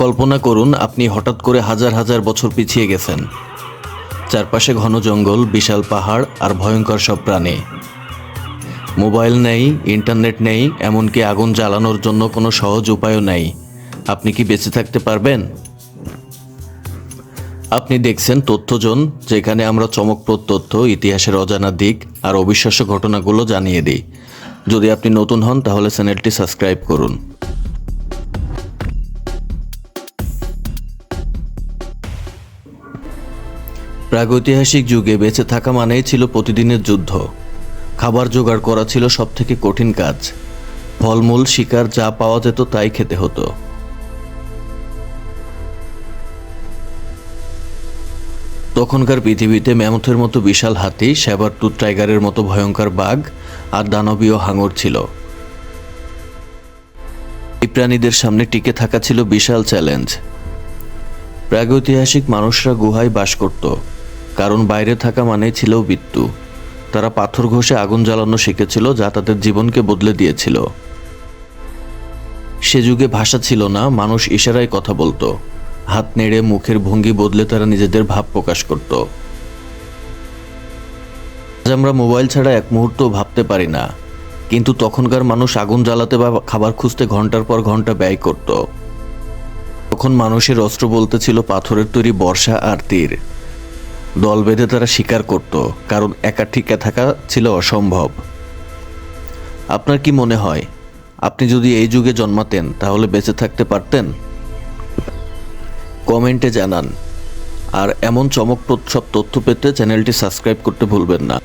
কল্পনা করুন, আপনি হঠাৎ করে হাজার হাজার বছর পিছিয়ে গেছেন। চারপাশে ঘন জঙ্গল, বিশাল পাহাড় আর ভয়ঙ্কর সব প্রাণী। মোবাইল নেই, ইন্টারনেট নেই, এমনকি আগুন জ্বালানোর জন্য কোনো সহজ উপায়ও নেই। আপনি কি বেঁচে থাকতে পারবেন? আপনি দেখছেন তথ্যজন, যেখানে আমরা চমকপ্রদ তথ্য, ইতিহাসের অজানা দিক আর অবিশ্বাস্য ঘটনাগুলো জানিয়ে দিই। যদি আপনি নতুন হন, তাহলে চ্যানেলটি সাবস্ক্রাইব করুন। প্রাগৈতিহাসিক যুগে বেঁচে থাকা মানেই ছিল প্রতিদিনের যুদ্ধ। খাবার জোগাড় করা ছিল সবথেকে কঠিন কাজ। ফলমূল, শিকার যা পাওয়া যেত তাই খেতে হতো। তখনকার পৃথিবীতে ম্যামথের মতো বিশাল হাতি টুথ টাইগারের মতো ভয়ঙ্কর বাঘ আর দানবীয় হাঙর ছিল। এই প্রাণীদের সামনে টিকে থাকা ছিল বিশাল চ্যালেঞ্জ। প্রাগৈতিহাসিক মানুষরা গুহায় বাস করত। কারণ বাইরে থাকা মানেই ছিল মৃত্যু তারা পাথর ঘষে আগুন জ্বালানো শিখেছিল, যা তাদের জীবনকে বদলে দিয়েছিল। সে যুগে ভাষা ছিল না, মানুষ ইশারায় কথা বলতো। হাত নেড়ে মুখের ভঙ্গি বদলে তারা নিজেদের ভাব প্রকাশ করত। আজ আমরা মোবাইল ছাড়া এক মুহূর্ত ভাবতে পারি না। কিন্তু তখনকার মানুষ আগুন জ্বালাতে বা খাবার খুঁজতে ঘণ্টার পর ঘণ্টা ব্যয় করত। তখন মানুষের অস্ত্র বলতে ছিল পাথরের তৈরি বর্ষা আর তীর। দল বেঁধে তারা শিকার করত, কারণ একা টিকে থাকা ছিল অসম্ভব। আপনার কি মনে হয়, আপনি যদি এই যুগে জন্মাতেন, তাহলে বেঁচে থাকতে পারতেন? কমেন্টে জানান। আর এমন চমকপ্রদ সব তথ্য পেতে চ্যানেলটি সাবস্ক্রাইব করতে ভুলবেন না।